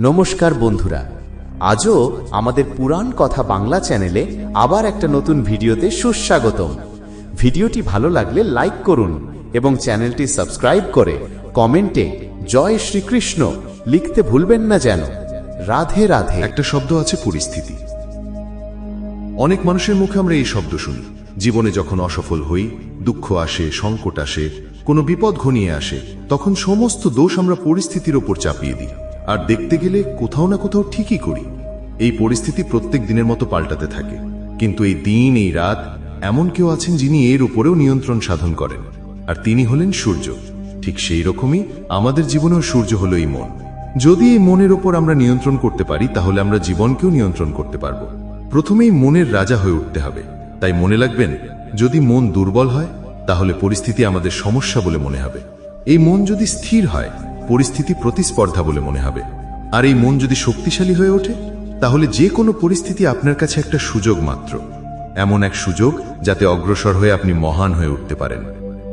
নমস্কার বন্ধুরা। আজও আমাদের পুরাণ কথা বাংলা চ্যানেলে আবার একটা নতুন ভিডিওতে সুস্বাগতম। ভিডিওটি ভালো লাগলে লাইক করুন এবং চ্যানেলটি সাবস্ক্রাইব করে কমেন্টে জয় শ্রীকৃষ্ণ লিখতে ভুলবেন না যেন। রাধে রাধে। একটা শব্দ আছে পরিস্থিতি। অনেক মানুষের মুখে আমরা এই শব্দ শুনি। জীবনে যখন অসফল হই, দুঃখ আসে, সংকট আসে, কোনো বিপদ ঘনিয়ে আসে, তখন সমস্ত দোষ আমরা পরিস্থিতির ওপর চাপিয়ে দিই। আর দেখতে গেলে কোথাও না কোথাও ঠিকই করি। এই পরিস্থিতি প্রত্যেক দিনের মতো পাল্টাতে থাকে। কিন্তু এই দিন, এই রাত এমন কেউ আছেন যিনি এর উপরেও নিয়ন্ত্রণ সাধন করেন। আর তিনি হলেন সূর্য। ঠিক সেই রকমই আমাদের জীবনেও সূর্য হলো এই মন। যদি এই মনের ওপর আমরা নিয়ন্ত্রণ করতে পারি, তাহলে আমরা জীবনকেও নিয়ন্ত্রণ করতে পারব। প্রথমেই মনের রাজা হয়ে উঠতে হবে। তাই মনে লাগবেন যদি মন দুর্বল হয়, তাহলে পরিস্থিতি আমাদের সমস্যা বলে মনে হবে। এই মন যদি স্থির হয় পরিস্থিতি প্রতিস্পর্ধা বলে মনে হবে। আর এই মন যদি শক্তিশালী হয়ে ওঠে, তাহলে যে কোনো পরিস্থিতি আপনার কাছে একটা সুযোগ মাত্র। এমন এক সুযোগ যাতে অগ্রসর হয়ে আপনি মহান হয়ে উঠতে পারেন।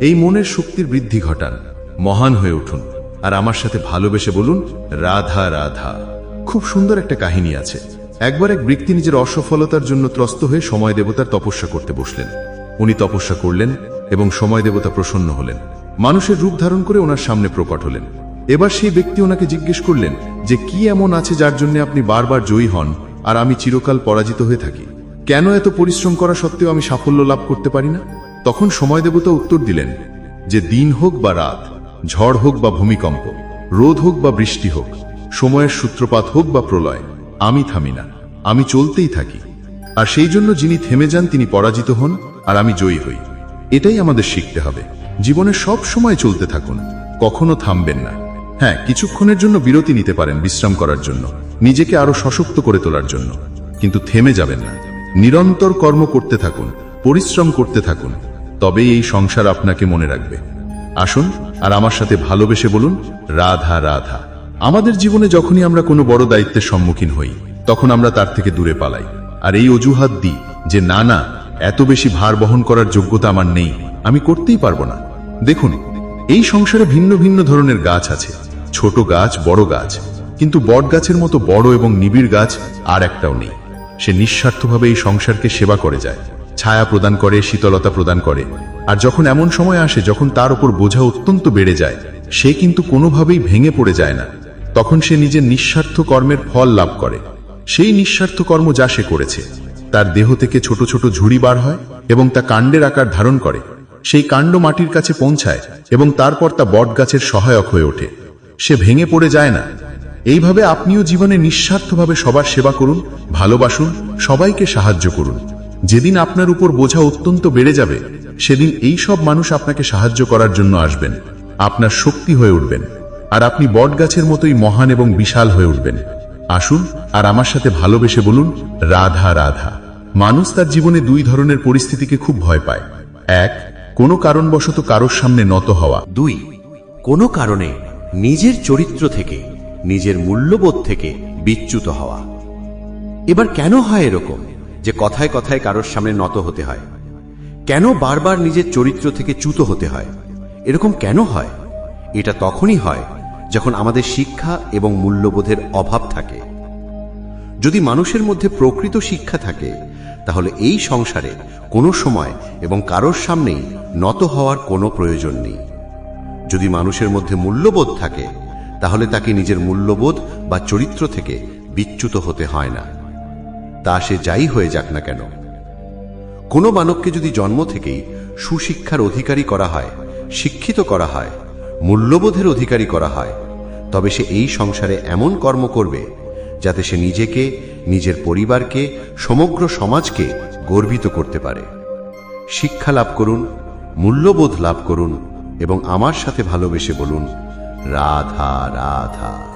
এই মনের শক্তির বৃদ্ধি ঘটান। মহান হয়ে উঠুন। আর আমার সাথে ভালোবেসে বলুন, রাধা রাধা। খুব সুন্দর একটা কাহিনী আছে। একবার এক ব্যক্তি নিজের অসফলতার জন্য ত্রস্ত হয়ে সময় দেবতার তপস্যা করতে বসলেন। উনি তপস্যা করলেন এবং সময় দেবতা প্রসন্ন হলেন। মানুষের রূপ ধারণ করে ওনার সামনে প্রকট হলেন। এবার সেই ব্যক্তি ওনাকে জিজ্ঞেস করলেন যে কি এমন আছে যার জন্য আপনি বারবার জয়ী হন আর আমি চিরকাল পরাজিত হয়ে থাকি। কেন এত পরিশ্রম করা সত্ত্বেও আমি সাফল্য লাভ করতে পারি না? তখন সময় দেবতা উত্তর দিলেন যে দিন হোক বা রাত, ঝড় হোক বা ভূমিকম্প, রোদ হোক বা বৃষ্টি হোক, সময়ের সূত্রপাত হোক বা প্রলয়, আমি থামি না, আমি চলতেই থাকি। আর সেই জন্য যিনি থেমে যান তিনি পরাজিত হন আর আমি জয়ী হই। এটাই আমাদের শিখতে হবে। জীবনে সব সময় চলতে থাকুন, কখনো থামবেন না। হ্যাঁ কিছুক্ষণের জন্য বিরতি নিতে পারেন বিশ্রাম করার জন্য, নিজেকে আরও সশক্ত করে তোলার জন্য। কিন্তু থেমে যাবেন না। নিরন্তর কর্ম করতে থাকুন, পরিশ্রম করতে থাকুন, তবেই এই সংসার আপনাকে মনে রাখবে। আসুন আর আমার সাথে ভালোবেসে বলুন, রাধা রাধা। আমাদের জীবনে যখনই আমরা কোনো বড় দায়িত্বের সম্মুখীন হই, তখন আমরা তার থেকে দূরে পালাই। আর এই অজুহাত দিই যে, না না, এত বেশি ভার বহন করার যোগ্যতা আমার নেই, আমি করতেই পারব না। দেখুন, এই সংসারে ভিন্ন ভিন্ন ধরনের গাছ আছে। ছোট গাছ, বড় গাছ। কিন্তু বট গাছের মতো বড় এবং নিবিড় গাছ আর একটাও নেই। সে নিঃস্বার্থভাবে এই সংসারকে সেবা করে যায়, ছায়া প্রদান করে, শীতলতা প্রদান করে। আর যখন এমন সময় আসে যখন তার উপর বোঝা অত্যন্ত বেড়ে যায়, সে কিন্তু কোনোভাবেই ভেঙে পড়ে যায় না। তখন সে নিজের নিঃস্বার্থ কর্মের ফল লাভ করে। সেই নিঃস্বার্থ কর্ম যা সে করেছে, তার দেহ থেকে ছোট ছোট ঝুড়ি বার হয় এবং তা কাণ্ডের আকার ধারণ করে। সেই কাণ্ড মাটির কাছে পৌঁছায় এবং তারপর তা বট গাছের সহায়ক হয়ে ওঠে। সে ভেঙে পড়ে যায় না। এইভাবে আপনিও জীবনে নিঃস্বার্থভাবে সবার সেবা করুন, ভালোবাসুন, সবাইকে সাহায্য করুন। যেদিন আপনার উপর বোঝা অত্যন্ত বেড়ে যাবে, সেদিন এই সব মানুষ আপনাকে সাহায্য করার জন্য আসবেন। আপনার শক্তি হয়ে উঠবেন। আর আপনি বট গাছের মতোই মহান এবং বিশাল হয়ে উঠবেন। আসুন আর আমার সাথে ভালোবেসে বলুন, রাধা রাধা। মানুষ তার জীবনে দুই ধরনের পরিস্থিতিকে খুব ভয় পায়। এক, কোনো কারণবশত কারোর সামনে নত হওয়া। দুই, কোনো কারণে নিজের চরিত্র থেকে, নিজের মূল্যবোধ থেকে বিচ্যুত হওয়া। এবার কেন হয় এরকম যে কথায় কথায় কারোর সামনে নত হতে হয়? কেন বারবার নিজের চরিত্র থেকে চ্যুত হতে হয়? এরকম কেন হয়? এটা তখনই হয় যখন আমাদের শিক্ষা এবং মূল্যবোধের অভাব থাকে। যদি মানুষের মধ্যে প্রকৃত শিক্ষা থাকে, তাহলে এই সংসারে কোনো সময় এবং কারোর সামনেই নত হওয়ার কোনো প্রয়োজন নেই। যদি মানুষের মধ্যে মূল্যবোধ থাকে, তাহলে তাকে নিজের মূল্যবোধ বা চরিত্র থেকে বিচ্যুত হতে হয় না। তা সে যাই হয়ে যাক না কেন। কোনো মানবকে যদি জন্ম থেকেই সুশিক্ষার অধিকারী করা হয়, শিক্ষিত করা হয়, মূল্যবোধের অধিকারী করা হয়, তবে সে এই সংসারে এমন কর্ম করবে যাতে সে নিজেকে, নিজের পরিবারকে, সমগ্র সমাজকে গর্বিত করতে পারে। শিক্ষা লাভ করুন, মূল্যবোধ লাভ করুন এবং আমার সাথে ভালোবেসে বলুন, রাধা রাধা।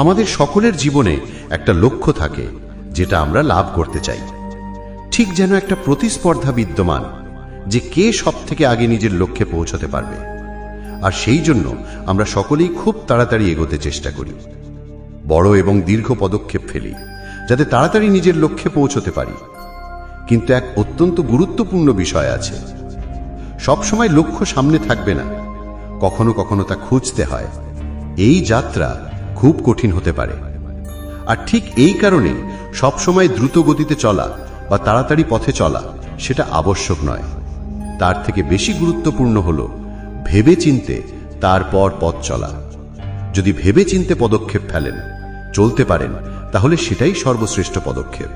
আমাদের সকলের জীবনে একটা লক্ষ্য থাকে, যেটা আমরা লাভ করতে চাই। ঠিক যেন একটা প্রতিস্পর্ধা বিদ্যমান, যে কে সব থেকে আগে নিজের লক্ষ্যে পৌঁছতে পারবে। আর সেই জন্য আমরা সকলেই খুব তাড়াতাড়ি এগোতে চেষ্টা করি। বড় এবং দীর্ঘ পদক্ষেপ ফেলি, যাতে তাড়াতাড়ি নিজের লক্ষ্যে পৌঁছতে পারি। কিন্তু এক অত্যন্ত গুরুত্বপূর্ণ বিষয় আছে। সবসময় লক্ষ্য সামনে থাকবে না। কখনো কখনো তা খুঁজতে হয়। এই যাত্রা খুব কঠিন হতে পারে। আর ঠিক এই কারণে সবসময় দ্রুত গতিতে চলা বা তাড়াতাড়ি পথে চলা সেটা আবশ্যক নয়। তার থেকে বেশি গুরুত্বপূর্ণ হল ভেবে চিনতে তারপর পথ চলা। যদি ভেবে চিনতে পদক্ষেপ ফেলেন, চলতে পারেন, তাহলে সেটাই সর্বশ্রেষ্ঠ পদক্ষেপ।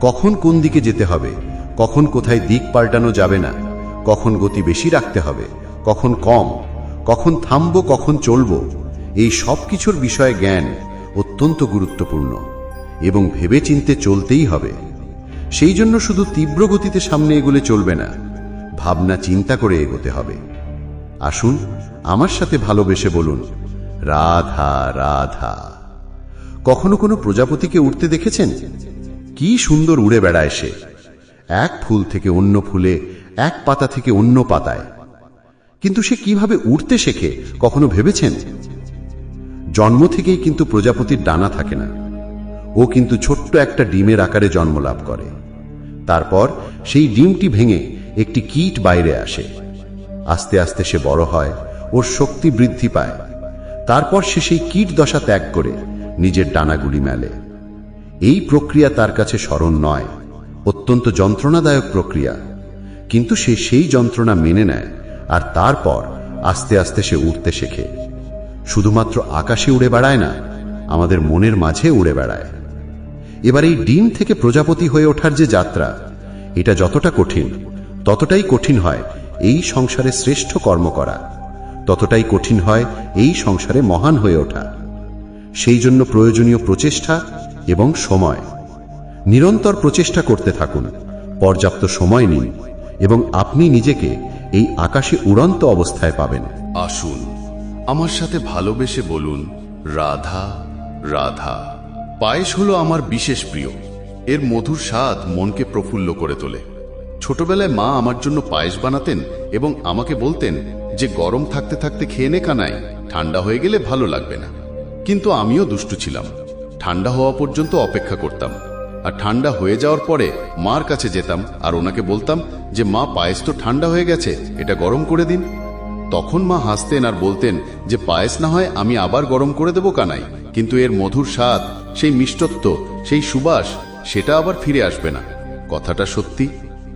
কখন কোন দিকে যেতে হবে, কখন কোথায় দিক পাল্টানো যাবে না কখন গতি বেশি রাখতে হবে, কখন কম, কখন থামবো, কখন চলবো, এই সব কিছুর বিষয়ে জ্ঞান অত্যন্ত গুরুত্বপূর্ণ এবং ভেবে চিনতে চলতেই হবে। সেই জন্য শুধু তীব্র গতিতে সামনে এগোলে চলবে না, ভাবনা চিন্তা করে এগোতে হবে। আসুন, আমার সাথে ভালোবেসে বলুন, রাধা রাধা। কখনো কোনো প্রজাপতিকে উঠতে দেখেছেন? কি সুন্দর উড়ে বেড়ায় সে। এক ফুল থেকে অন্য ফুলে এক পাতা থেকে অন্য পাতায়। কিন্তু সে কীভাবে উড়তে শেখে, কখনো ভেবেছেন? জন্ম থেকেই কিন্তু প্রজাপতির ডানা থাকে না। ও কিন্তু ছোট্ট একটা ডিমের আকারে জন্ম লাভ করে। তারপর সেই ডিমটি ভেঙে একটি কীট বাইরে আসে। আস্তে আস্তে সে বড় হয়, ওর শক্তি বৃদ্ধি পায়। তারপর সে সেই কীট দশা ত্যাগ করে, নিজের ডানাগুলি মেলে। এই প্রক্রিয়া তার কাছে স্মরণ নয়, অত্যন্ত যন্ত্রণাদায়ক প্রক্রিয়া। কিন্তু সে সেই যন্ত্রণা মেনে নেয়, আর তারপর আস্তে আস্তে সে উঠতে শেখে। শুধুমাত্র আকাশে উড়ে বেড়ায় না, আমাদের মনের মাঝে উড়ে বেড়ায়। এবার এই ডিম থেকে প্রজাপতি হয়ে ওঠার যে যাত্রা, এটা যতটা কঠিন, ততটাই কঠিন হয় এই সংসারে শ্রেষ্ঠ কর্ম করা, ততটাই কঠিন হয় এই সংসারে মহান হয়ে ওঠা। সেই জন্য প্রয়োজনীয় প্রচেষ্টা এবং সময়। নিরন্তর প্রচেষ্টা করতে থাকুন, পর্যাপ্ত সময় নিন এবং আপনি নিজেকে এই আকাশে উড়ন্ত অবস্থায় পাবেন। আসুন, আমার সাথে ভালোবেসে বলুন, রাধা রাধা। পায়েস হলো আমার বিশেষ প্রিয়। এর মধুর স্বাদ মনকে প্রফুল্ল করে তোলে। ছোটবেলায় মা আমার জন্য পায়েস বানাতেন এবং আমাকে বলতেন যে, গরম থাকতে থাকতে খেয়ে নে কানাই, ঠান্ডা হয়ে গেলে ভালো লাগবে না। কিন্তু আমিও দুষ্টু ছিলাম। ঠান্ডা হওয়া পর্যন্ত অপেক্ষা করতাম। আর ঠান্ডা হয়ে যাওয়ার পরে মার কাছে যেতাম আর ওনাকে বলতাম যে, মা, পায়েস তো ঠান্ডা হয়ে গেছে, এটা গরম করে দিন। তখন মা হাসতেন আর বলতেন যে, পায়েস না হয় আমি আবার গরম করে দেব কানাই, কিন্তু এর মধুর স্বাদ, সেই মিষ্টত্ব, সেই সুবাস, সেটা আবার ফিরে আসবে না। কথাটা সত্যি,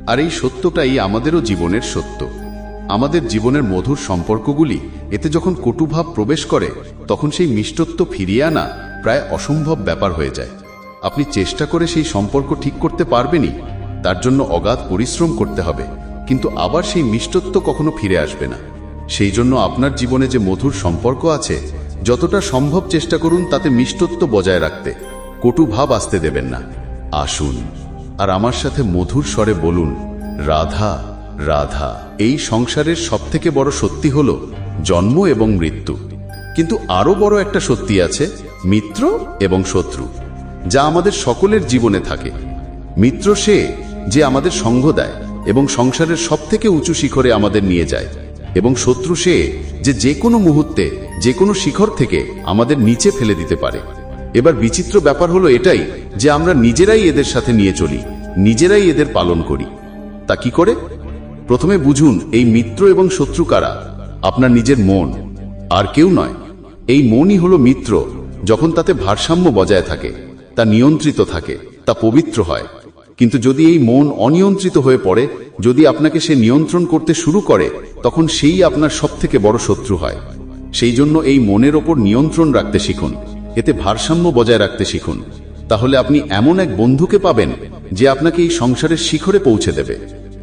আর এই সত্যটাই আমাদেরও জীবনের সত্য। আমাদের জীবনের মধুর সম্পর্কগুলি, এতে যখন কটুভাব প্রবেশ করে, তখন সেই মিষ্টত্ব ফিরিয়ে আনা প্রায় অসম্ভব ব্যাপার হয়ে যায়। আপনি চেষ্টা করে সেই সম্পর্ক ঠিক করতে পারবেনই, তার জন্য অগাধ পরিশ্রম করতে হবে। কিন্তু আবার সেই মিষ্টত্ব কখনো ফিরে আসবে না। সেই জন্য আপনার জীবনে যে মধুর সম্পর্ক আছে, যতটা সম্ভব চেষ্টা করুন তাতে মিষ্টত্ব বজায় রাখতে। কটু ভাব আসতে দেবেন না। আসুন, আর আমার সাথে মধুর স্বরে বলুন, রাধা রাধা। এই সংসারের সবথেকে বড় সত্যি হল জন্ম এবং মৃত্যু। কিন্তু আরও বড় একটা সত্যি আছে, মিত্র এবং শত্রু। যা আমাদের সকলের জীবনে থাকে। মিত্র সে যে আমাদের সঙ্গ দেয় এবং সংসারের সবথেকে উঁচু শিখরে আমাদের নিয়ে যায়, এবং শত্রু সে যে যে কোনো মুহূর্তে, যে কোনো শিখর থেকে আমাদের নিচে ফেলে দিতে পারে। এবার বিচিত্র ব্যাপার হলো এটাই যে আমরা নিজেরাই এদের সাথে নিয়ে চলি, নিজেরাই এদের পালন করি। তা কি করে? প্রথমে বুঝুন, এই মিত্র এবং শত্রু কারা? আপনার নিজের মন। আর কেউ নয়। এই মনই হলো মিত্র, যখন তাতে ভারসাম্য বজায় থাকে। তা নিয়ন্ত্রিত থাকে, তা পবিত্র হয়। কিন্তু যদি এই মন অনিয়ন্ত্রিত হয়ে পড়ে, যদি আপনাকে সে নিয়ন্ত্রণ করতে শুরু করে, তখন সেই আপনার সবথেকে বড় শত্রু হয়। সেই জন্য এই মনের ওপর নিয়ন্ত্রণ রাখতে শিখুন, এতে ভারসাম্য বজায় রাখতে শিখুন। তাহলে আপনি এমন এক বন্ধুকে পাবেন, যে আপনাকে এই সংসারের শিখরে পৌঁছে দেবে।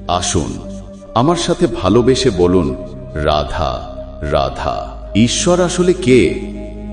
আসুন, আমার সাথে ভালোবেসে বলুন, রাধা রাধা, ঈশ্বর আসলে কে?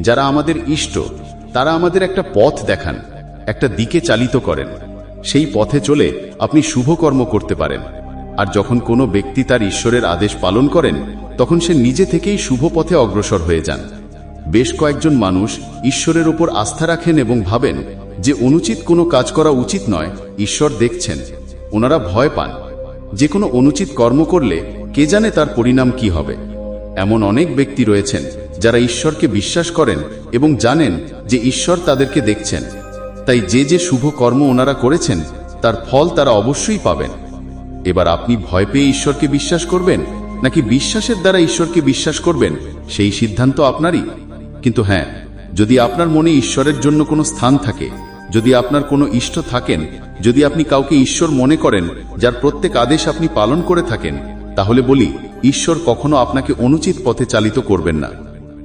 যারা আমাদের ইষ্ট, তারা আমাদের একটা পথ দেখান, একটা দিকে চালিত করেন। সেই পথে চলে আপনি শুভ কর্ম করতে পারেন। আর যখন কোনো ব্যক্তি তার ঈশ্বরের আদেশ পালন করেন, তখন সে নিজে থেকেই শুভ পথে অগ্রসর হয়ে যান। বেশ কয়েকজন মানুষ ঈশ্বরের ওপর আস্থা রাখেন এবং ভাবেন যে অনুচিত কোনো কাজ করা উচিত নয়, ঈশ্বর দেখছেন। ওনারা ভয় পান। যে কোনো অনুচিত কর্ম করলে কে জানে তার পরিণাম কি হবে। এমন অনেক ব্যক্তি রয়েছেন যারা ঈশ্বরকে বিশ্বাস করেন এবং জানেন যে ঈশ্বর তাদেরকে দেখছেন। তাই যে যে শুভ কর্ম ওনারা করেছেন, তার ফল তারা অবশ্যই পাবেন। এবার আপনি ভয় পেয়ে ঈশ্বরকে বিশ্বাস করবেন, নাকি বিশ্বাসের দ্বারা ঈশ্বরকে বিশ্বাস করবেন, সেই সিদ্ধান্ত আপনারই। কিন্তু হ্যাঁ যদি আপনার মনে ঈশ্বরের জন্য কোনো স্থান থাকে, যদি আপনার কোনো ইষ্ট থাকেন, যদি আপনি কাউকে ঈশ্বর মনে করেন, যার প্রত্যেক আদেশ আপনি পালন করে থাকেন, তাহলে বলি, ঈশ্বর কখনো আপনাকে অনুচিত পথে চালিত করবেন না।